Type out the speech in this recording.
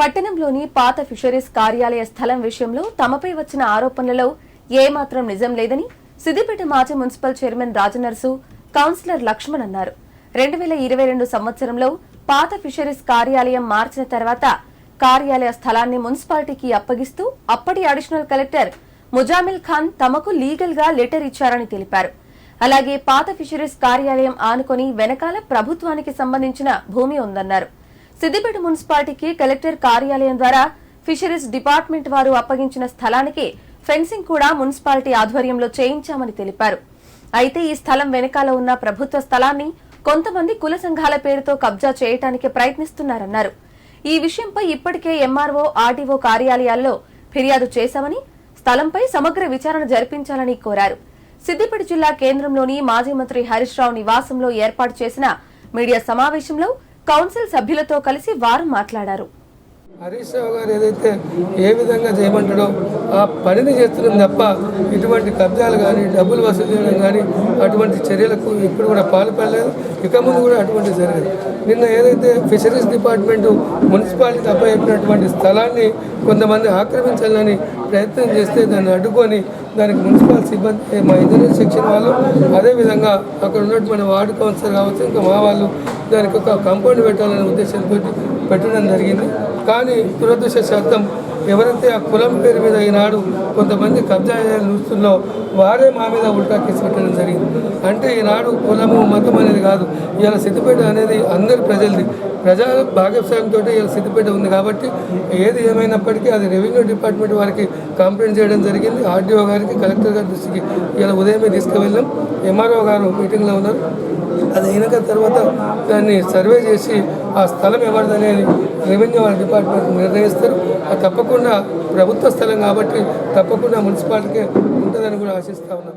పట్టణంలోని పాత ఫిషరీస్ కార్యాలయ స్థలం విషయంలో తమపై వచ్చిన ఆరోపణలలో ఏమాత్రం నిజం లేదని సిద్దిపేట మాజీ municipal chairman Rajanarsu councillor Laxman అన్నారు. రెండు వేల ఇరవై రెండు సంవత్సరంలో పాత ఫిషరీస్ కార్యాలయం మార్చిన తర్వాత కార్యాలయ స్థలాన్ని మున్సిపాలిటీకి అప్పగిస్తూ అప్పటి అడిషనల్ కలెక్టర్ ముజామిల్ ఖాన్ తమకు లీగల్గా లెటర్ ఇచ్చారని తెలిపారు. అలాగే పాత ఫిషరీస్ కార్యాలయం ఆనుకొని వెనకాల ప్రభుత్వానికి సంబంధించిన భూమి ఉందన్నారు. సిద్దిపేట మున్సిపాలిటీకి కలెక్టర్ కార్యాలయం ద్వారా ఫిషరీస్ డిపార్ట్మెంట్ వారు అప్పగించిన స్థలానికి ఫెన్సింగ్ కూడా మున్సిపాలిటీ ఆధ్వర్యంలో చేయించామని తెలిపారు. అయితే ఈ స్థలం వెనకాల ఉన్న ప్రభుత్వ స్థలాన్ని కొంతమంది కుల సంఘాల పేరుతో కబ్జా చేయటానికి ప్రయత్నిస్తున్నారన్నారు. ఈ విషయంపై ఇప్పటికే ఎంఆర్ఓ ఆర్డీఓ కార్యాలయాల్లో ఫిర్యాదు చేశామని స్థలంపై సమగ్ర విచారణ జరిపించాలని కోరారు. సిద్దిపేట జిల్లా కేంద్రంలోని మాజీ మంత్రి హరీష్ రావు నివాసంలో ఏర్పాటు చేసిన మీడియా సమావేశంలో కౌన్సిల్ సభ్యులతో కలిసి వారు మాట్లాడారు. హరీష్ రావు గారు ఏదైతే ఏ విధంగా చేయమంటాడో ఆ పనిని చేస్తున్నాం తప్ప ఇటువంటి కబ్జాలు కానీ డబ్బులు వసూలు చేయడం కానీ అటువంటి చర్యలకు ఇప్పుడు కూడా పాల్పడలేదు ఇక ముందు కూడా అటువంటి జరగదు. నిన్న ఏదైతే ఫిషరీస్ డిపార్ట్మెంట్ మున్సిపాలిటీ అప్పచెప్పినటువంటి స్థలాన్ని కొంతమంది ఆక్రమించాలని ప్రయత్నం చేస్తే దాన్ని అడ్డుకొని దానికి మున్సిపల్ సిబ్బంది మా ఇంజనీర్ సెక్షన్ వాళ్ళు అదేవిధంగా అక్కడ ఉన్నటువంటి వార్డు కౌన్సిలర్ కావచ్చు ఇంకా మా వాళ్ళు దానికి ఒక కాంపౌండ్ పెట్టాలనే ఉద్దేశంతో పెట్టడం జరిగింది. కానీ దురదృష్టశాతం ఎవరైతే ఆ కులం పేరు మీద ఈనాడు కొంతమంది కబ్జా చూస్తున్నో వారే మా మీద ఉల్టా కేసు పెట్టడం జరిగింది. అంటే ఈనాడు కులము మతం అనేది కాదు. ఇవాళ సిద్దిపేట అనేది అందరి ప్రజలది. ప్రజా భాగస్వామ్యంతో ఇలా సిద్ధిపేట ఉంది కాబట్టి ఏది ఏమైనప్పటికీ అది రెవెన్యూ డిపార్ట్మెంట్ వారికి కంప్లైంట్ చేయడం జరిగింది. ఆర్డీఓ గారికి కలెక్టర్ గారి దృష్టికి ఇలా ఉదయమే తీసుకువెళ్ళాం. ఎంఆర్ఓ గారు మీటింగ్లో ఉన్నారు. అది అయినాక తర్వాత దాన్ని సర్వే చేసి ఆ స్థలం ఎవరిదనేది రెవెన్యూ డిపార్ట్మెంట్ నిర్ణయిస్తారు. ఆ తప్పకుండా ప్రభుత్వ స్థలం కాబట్టి తప్పకుండా మున్సిపాలిటీకే ఉంటుందని కూడా ఆశిస్తా ఉన్నాం.